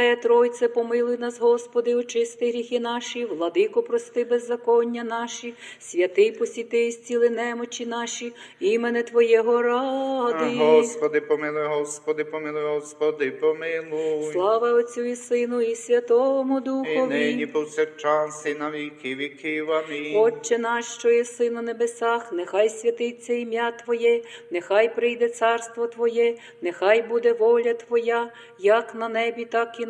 Пресвятая Тройце, помилуй нас, Господи, очисти гріхи наші, владико, прости беззаконня наші, святий посіти і зціли немочі наші, імене Твоєго ради. Господи, помилуй, Господи, помилуй, Господи, помилуй. Слава Отцю і Сину, і Святому І нині Духові. повсякчас і на віки віків. Амінь. Отче наш, що єси на небесах, нехай святиться ім'я Твоє, нехай прийде царство Твоє, нехай буде воля Твоя, як на небі, так і на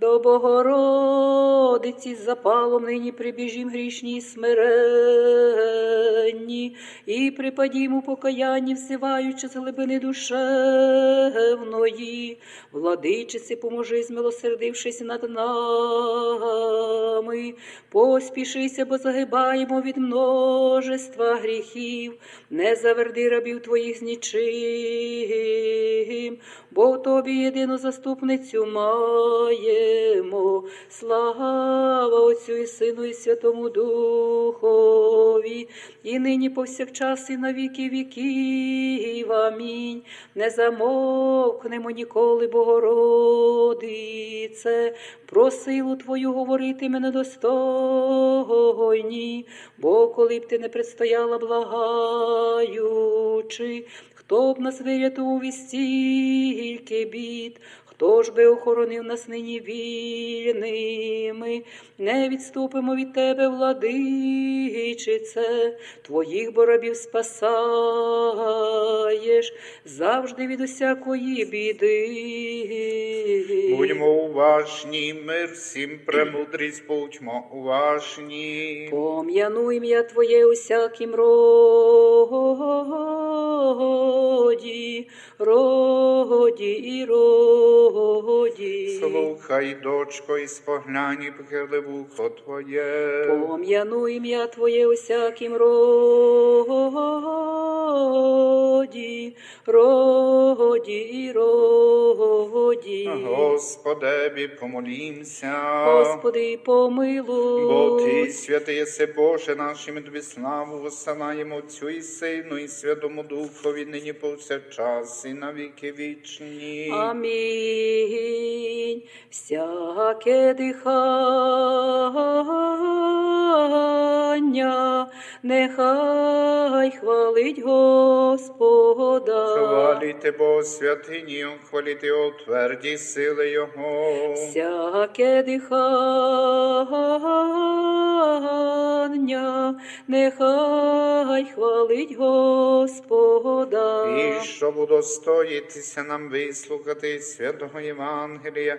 До Богородиці запалом нині прибіжім грішні смиренні, і припадім у покаянні, всиваючи з глибини душевної. Владичиці, поможи, змилосердившись над нами. Поспішися, бо загибаємо від множества гріхів. Не заверди рабів твоїх з нічим, бо в тобі єдину заступницю маємо. Слава Отцю і Сину, і Святому Духові, і нині повсякчас, і на віки віків. Амінь. Не замовкнемо ніколи, Богородице, про силу Твою говорити мене достойні, бо коли б ти не предстояла благаючи, хто б нас вирятував із стільки бід, хто ж би охоронив нас нині вільними, не відступимо від тебе, владичице, твоїх боробів спасаєш завжди від усякої біди. Будьмо уважні, мир всім премудрість, будьмо уважні. Пом'яну ім'я Твоє усяким роді, роді і роді. Слухай, дочко, і споглянь, і вухо Твоє. Пом'яну ім'я Твоє усяким роді, роді і роді. Господеві, помолімся. Господи, помилуй. Бо Ти, святий єси Боже, нашим тобі славу восилаємо Отцю і Сину, і Святому Духові, нині повсякчас, і на віки вічні. Амінь. Всяке дихання, нехай хвалить Господа. Хваліте Бо святині, хваліте о тверді сили Його. Всяке дихання, нехай хвалить Господа. І щоб удостоїтися нам вислухати святого Євангелія,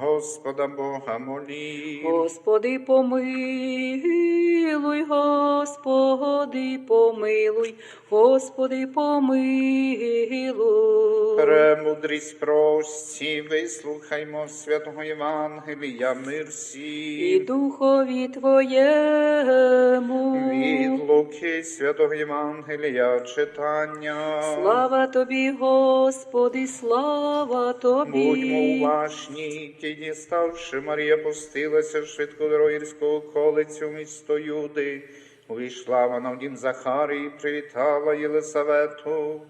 Господа Бога молі. Господи, помилуй, Господи, помилуй, Господи, помилуй. Премудрість прості, вислухаймо святого Євангелія, мир І духові Твоєму. Від Луки святого Євангелія читання. Слава Тобі, Господи, слава Тобі. Будьмо уважні, ті діставши, Марія пустилася швидко до Роїрського колицю місто Юди. Увійшла вона в дім Захарії, привітала Єлисавету.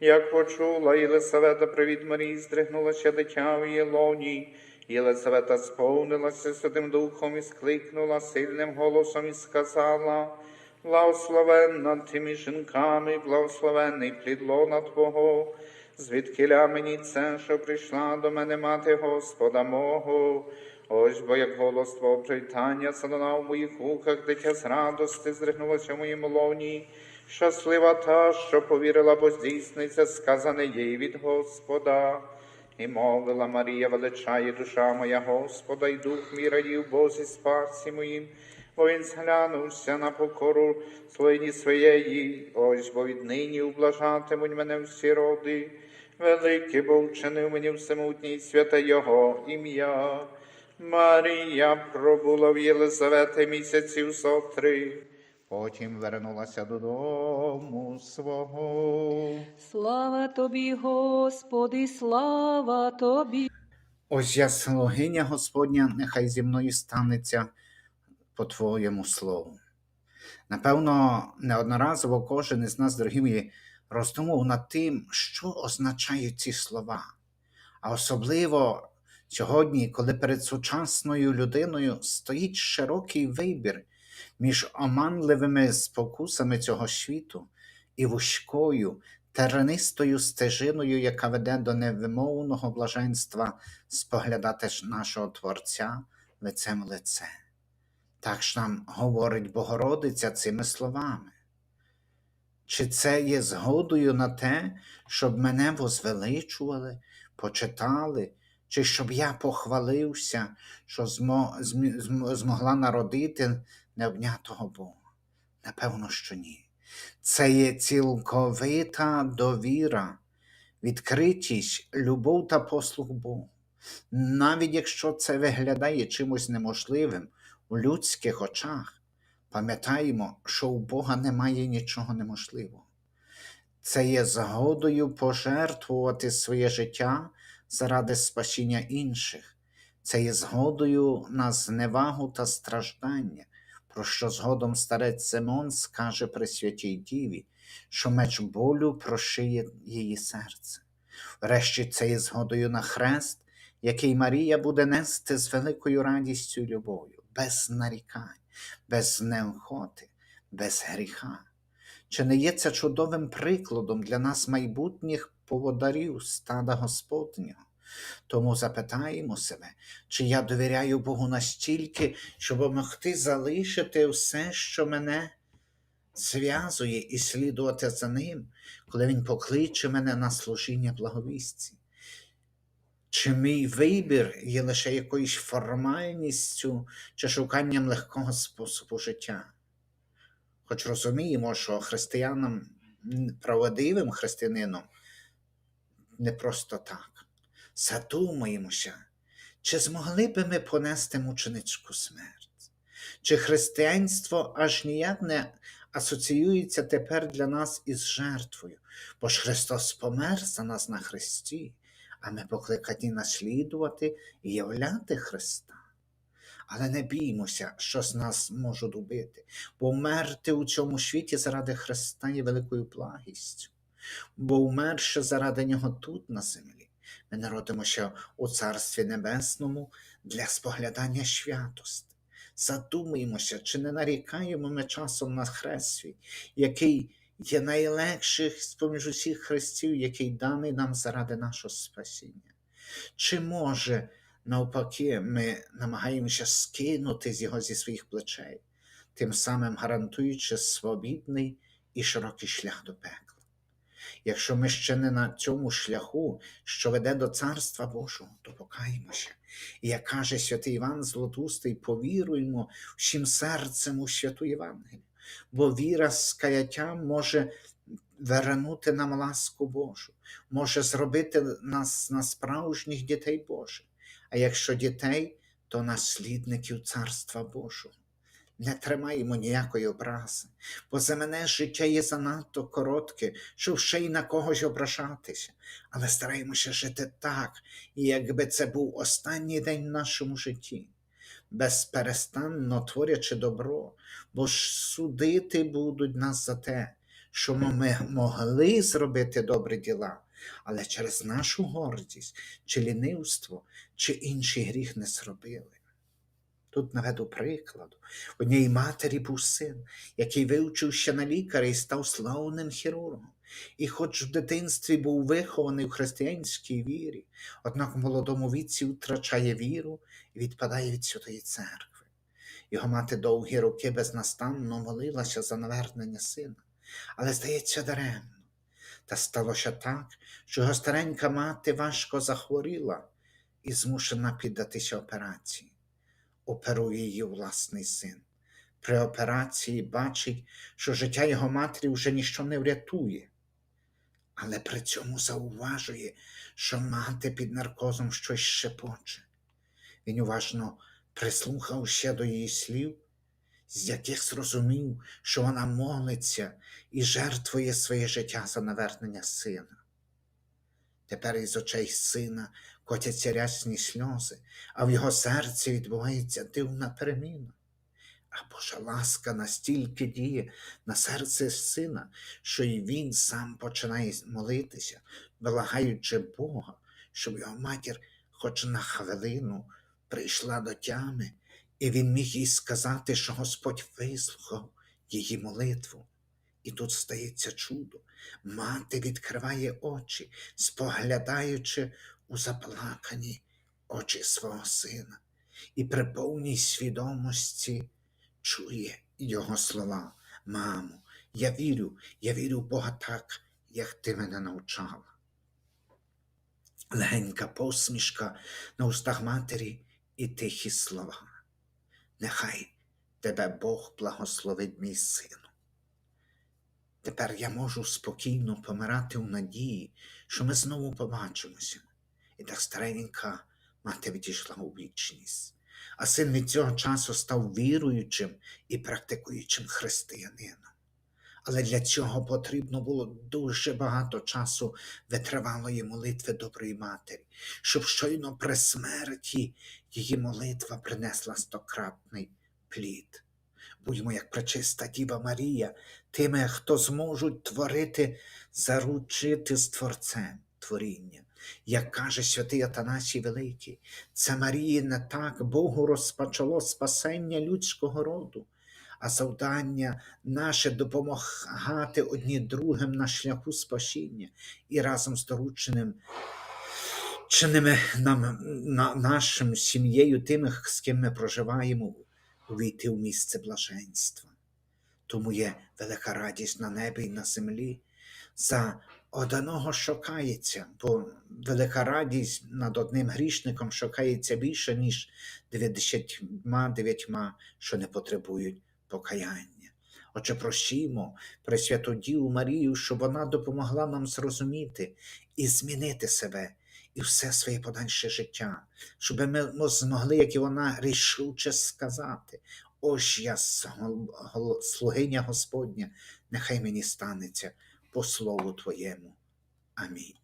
Як почула Єлисавета привіт Марії, здригнулася дитя в її лоні. Єлисавета сповнилася Святим Духом і скликнула сильним голосом і сказала, Благословенна ти між жінками, благословенний плід лона Твого, звідкиля мені це, що прийшла до мене мати Господа мого. Ось бо як голос Твого привітання задана в моїх вухах, дитя з радости зригнулося в моїм лоні. Щаслива та, що повірила, бо здійсниться сказане їй від Господа. І мовила Марія, величає душа моя Господа, і дух мій радів Бозі спасі моїм, бо він зглянувся на покору слині своєї, ось бо віднині ублажатимуть мене всі роди. Великий бо вчинив мені всемутній святе Його ім'я. Марія пробула в Єлизавети місяців зо три. Потім вернулася додому свого. Слава тобі, Господи, слава тобі. Ось я слугиня Господня, нехай зі мною станеться по Твоєму слову. Напевно, неодноразово кожен із нас, дорогі мої, роздумував над тим, що означають ці слова. А особливо сьогодні, коли перед сучасною людиною стоїть широкий вибір між оманливими спокусами цього світу і вузькою, теренистою стежиною, яка веде до невимовного блаженства споглядати нашого Творця лицем в лице. Так ж нам говорить Богородиця цими словами. Чи це є згодою на те, щоб мене возвеличували, почитали, чи щоб я похвалився, що змогла народити необнятого Бога? Напевно, що ні. Це є цілковита довіра, відкритість, любов та послуг Богу. Навіть якщо це виглядає чимось неможливим у людських очах, пам'ятаємо, що у Бога немає нічого неможливого. Це є згодою пожертвувати своє життя заради спасіння інших. Це є згодою на зневагу та страждання, про що згодом старець Симон скаже при святій Діві, що меч болю прошиє її серце. Врешті це є згодою на хрест, який Марія буде нести з великою радістю і любов'ю, без нарікань, без неохоти, без гріха. Чи не є це чудовим прикладом для нас майбутніх поводарів стада Господнього? Тому запитаємо себе, чи я довіряю Богу настільки, щоб могти залишити все, що мене зв'язує, і слідувати за ним, коли Він покличе мене на служіння благовістці. Чи мій вибір є лише якоюсь формальністю чи шуканням легкого способу життя? Хоч розуміємо, що християнам, правдивим християнином, не просто так. Задумаємося, чи змогли би ми понести мученицьку смерть? Чи християнство аж ніяк не асоціюється тепер для нас із жертвою, бо ж Христос помер за нас на Христі, а ми покликані наслідувати і являти Христа. Але не біймося, що з нас можуть убити, бо вмерти у цьому світі заради Христа є великою благістю, бо вмерши заради Нього тут на землі, ми народимося у Царстві Небесному для споглядання святости. Задумаємося, чи не нарікаємо ми часом на хрест який є найлегших з поміж усіх хрестів, який даний нам заради нашого спасіння. Чи може, навпаки, ми намагаємося скинути його зі своїх плечей, тим самим гарантуючи свобідний і широкий шлях до пекла? Якщо ми ще не на цьому шляху, що веде до Царства Божого, то покаємося. І як каже святий Іван Златустий, повіруємо всім серцем у святу Євангелію, бо віра з каяттям може вернути нам ласку Божу, може зробити нас на справжніх дітей Божих. А якщо дітей, то наслідників Царства Божого. Не тримаємо ніякої образи, бо земне життя є занадто коротке, щоб ще й на когось ображатися, але стараємося жити так, якби це був останній день в нашому житті. Безперестанно творячи добро, бо ж судити будуть нас за те, що ми могли зробити добрі діла, але через нашу гордість чи лінивство, чи інший гріх не зробили. Тут наведу прикладу. Однієї матері був син, який вивчився на лікаря і став славним хірургом. І хоч в дитинстві був вихований в християнській вірі, однак в молодому віці втрачає віру відпадає від Святої Церкви. Його мати довгі роки безнастанно молилася за навернення сина, але, здається, даремно. Та сталося так, що його старенька мати важко захворіла і змушена піддатися операції. Оперує її власний син. При операції бачить, що життя його матері вже ніщо не врятує, але при цьому зауважує, що мати під наркозом щось шепоче. Він уважно прислухався до її слів, з яких зрозумів, що вона молиться і жертвує своє життя за навернення сина. Тепер із очей сина котяться рясні сльози, а в його серці відбувається дивна переміна. А Божа ласка настільки діє на серце сина, що й він сам починає молитися, благаючи Бога, щоб його матір хоч на хвилину прийшла до тями, і він міг їй сказати, що Господь вислухав її молитву. І тут стається чудо. Мати відкриває очі, споглядаючи у заплакані очі свого сина, і при повній свідомості чує його слова. Мамо, я вірю, я вірю в Бога так, як ти мене навчала. Легенька посмішка на устах матері і тихі слова. Нехай тебе Бог благословить, мій сину. Тепер я можу спокійно помирати у надії, що ми знову побачимося. І так старенька мати відійшла у вічність, а син від цього часу став віруючим і практикуючим християнином. Але для цього потрібно було дуже багато часу витривалої молитви доброї матері, щоб щойно при смерті її молитва принесла стократний плід. Будьмо, як пречиста Діва Марія, тими, хто зможуть творити, заручити з Творцем творіння. Як каже святий Атанасій Великий, це Марії не так Богу розпочало спасення людського роду, а завдання наше допомагати одні другим на шляху спасіння і разом з дорученим чинними нам, на, нашим сім'єю, тими, з ким ми проживаємо, увійти в місце блаженства. Тому є велика радість на небі і на землі за одного що кається, бо велика радість над одним грішником що кається більше, ніж дев'ятдесятьма дев'ятьма, що не потребують покаяння. Отже, просімо Пресвяту Діву Марію, щоб вона допомогла нам зрозуміти і змінити себе і все своє подальше життя, щоб ми змогли, як і вона, рішуче сказати: ось я слугиня Господня, нехай мені станеться по слову Твоєму. Амінь.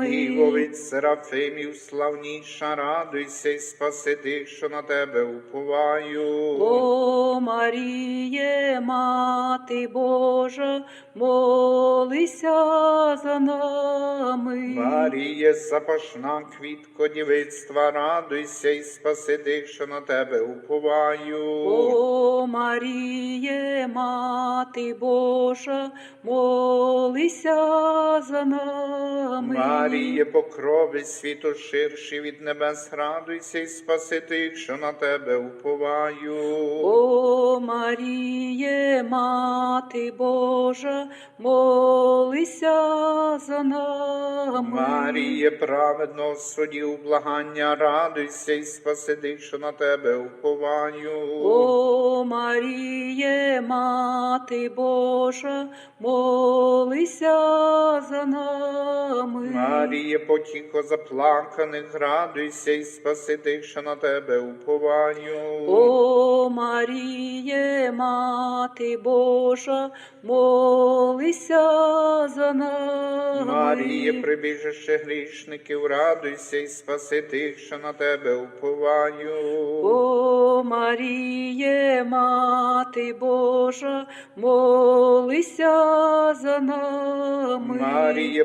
Діво від серафимів славніша, радуйся і спаси тих, що на тебе уповаю. О Маріє, Мати Божа, Божа, молися за нами. Маріє, запашна квітко дівицтва, радуйся і спаси тих, що на тебе уповаю. О Маріє, Мати Божа, молися за нами. Маріє, покрови світу ширші від небес, радуйся і спаси тих, що на тебе уповаю. О Маріє, Мати Божа, молися за нами. Маріє, праведного судів благання, радуйся і спаси тих, що на тебе уповаю. О Маріє, Мати Божа, молися за нами. Маріє, потіко заплаканих, радуйся і спаси тих, що на тебе уповаю. О Маріє, Мати Божа, молися за нами. Маріє, прибіжище грішників, радуйся і спаси тих, що на тебе уповаю. О Маріє, Мати Божа, молися за нами. Маріє,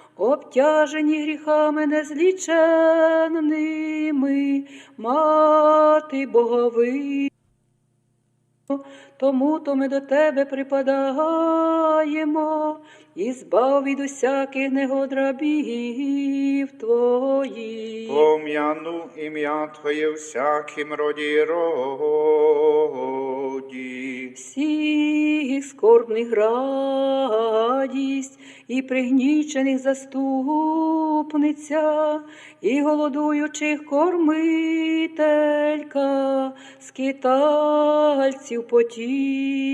обтяжені гріхами незліченними, мати Богови. Тому то ми до тебе припадаємо і збав від усяких негод рабів твоїх. Пом'яну ім'я Твоє у всякім роді роді. всіх скорбних радість, і пригнічених заступниця, і голодуючих кормителька, скитальців потіха,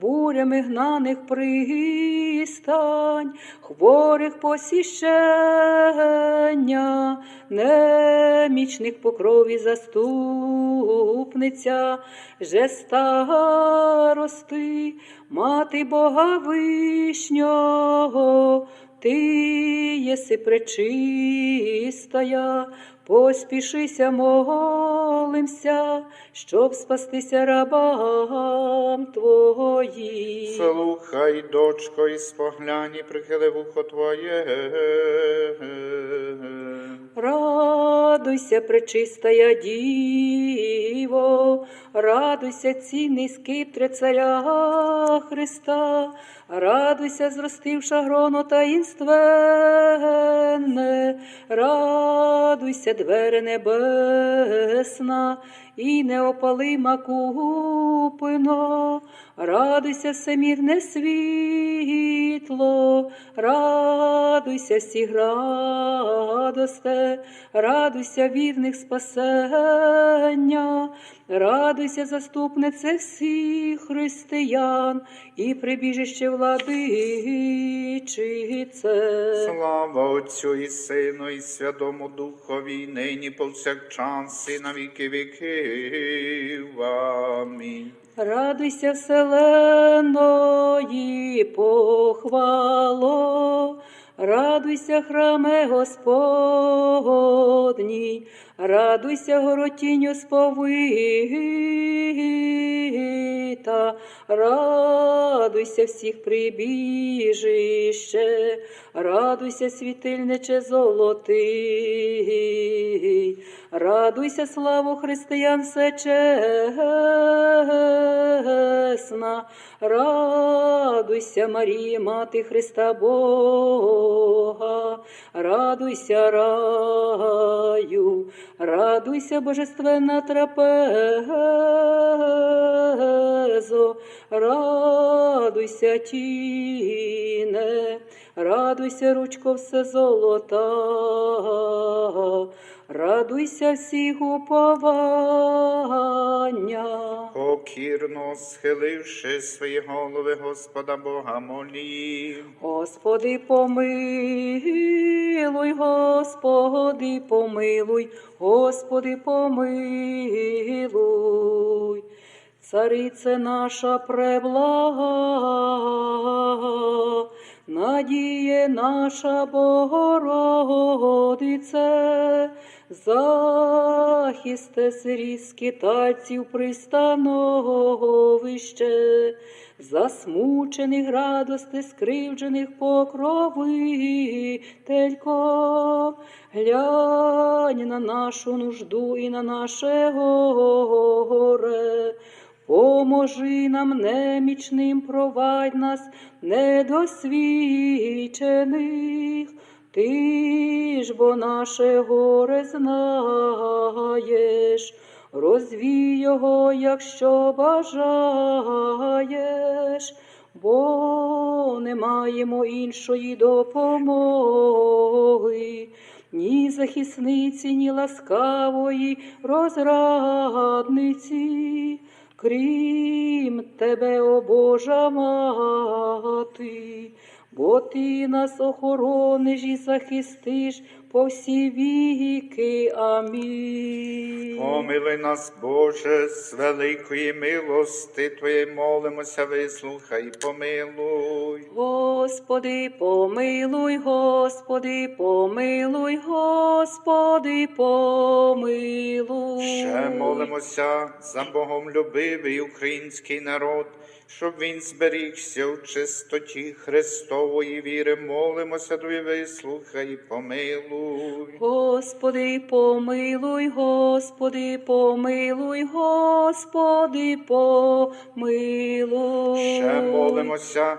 бурями гнаних пристань, хворих посіщення, немічних покрові заступниця, же старости, мати Бога вишнього, ти єси пречистая, поспішися, молимся, щоб спастися рабам твоїм. Слухай, дочко, і спогляні прихили вухо Твоє. Радуйся, пречистая Діво, радуйся, цінний скиптре царя Христа, радуйся, зростивша гроно таїнственне, радуйся, двери небесна, і неопалима купино, радуйся, всемірне світло, радуйся, всіх радосте, радуйся, вірних спасення, радуйся, заступнице всіх християн і прибіжище владичице. Слава Отцю і Сину, і Святому Духові, нині повсякчас, і на віки віків. Амінь. Радуйся, вселеної похвало, радуйся, храме Господній, радуйся, горотінню сповиту. Світа, радуйся всіх прибіжище, радуйся, світильниче золотий, радуйся, славу християн всечесна, радуйся, Марія, мати Христа Бога, радуйся, раю, радуйся, божественна трапезо, радуйся, тіне, радуйся, ручко все золота, радуйся всіх уповання. Покірно схиливши свої голови Господа Бога молім. Господи, помилуй, Господи, помилуй, Господи, помилуй. Царице наша преблага, надіє наша Богородице, захисте сирі скитальців пристановище, засмучених радости, скривджених покровителько, глянь на нашу нужду і на наше горе. Поможи нам немічним, провадь нас недосвідчених. Ти ж бо наше горе знаєш, розвій його, якщо бажаєш, бо не маємо іншої допомоги, ні захисниці, ні ласкавої розрадниці. Крім тебе, о Божа мати, бо ти нас охорониш і захистиш по всі віки. Амінь. Помилуй нас, Боже, з великої милости Твоєї молимося, вислухай, помилуй. Господи, помилуй, Господи, помилуй, Господи, помилуй. Ще молимося за Богом любивий український народ, щоб він зберігся в чистоті Христової віри. Молимося, Тобі, вислухай, помилуй. Господи, помилуй, Господи, помилуй, Господи, помилуй. Ще молимося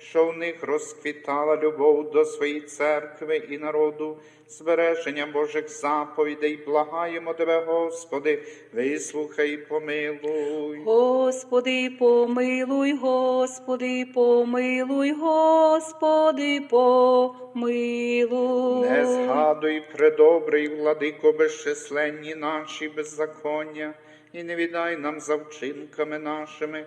що в них розквітала любов до своєї церкви і народу, збереження Божих заповідей. Благаємо Тебе, Господи, вислухай, і помилуй. Господи, помилуй, Господи, помилуй, Господи, помилуй. Не згадуй, предобрий, владико, безчисленні наші беззаконня, і не віддай нам за вчинками нашими,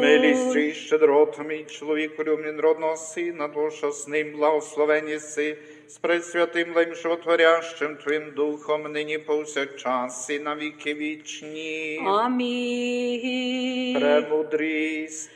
Милістю і щедротами, мій чоловіку любнін народного сина, душа з ним благословені си, з пресвятим лим животворящим Твоїм Духом, нині повсякчас і на віки вічні. Амінь. Премудрість.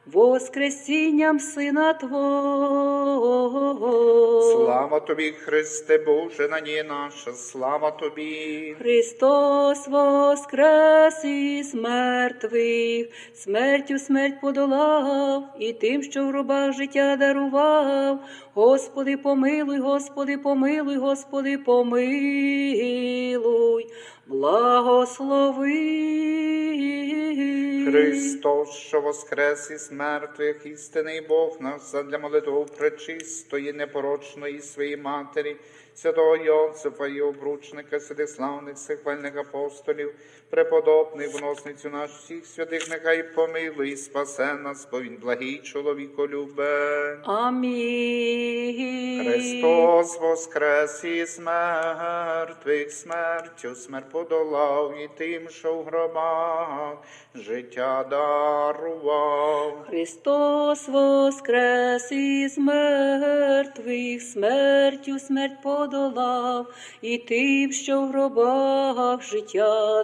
воскресінням Сина Твого. Слава тобі, Христе Боже, надія наша, слава тобі. Христос воскрес із мертвих, смертю смерть подолав, і тим, що в гробах життя дарував. Господи, помилуй, Господи, помилуй, Господи, помилуй, благослови. Христос, що воскрес із мертвих, істинний Бог наш, задля молитву пречистої, непорочної своєї матері, святого Йосифа і обручника, святих славних сихвальних апостолів, преподобних, вносницю наш всіх святих, нехай помилуй спасе нас, бо він благий чоловіколюбе. Амінь. Христос воскрес із мертвих, смертю смерть подолав і тим, що в гробах життя дарував. Христос воскрес із мертвих, смертю смерть подолав, і тим, що в гробах життя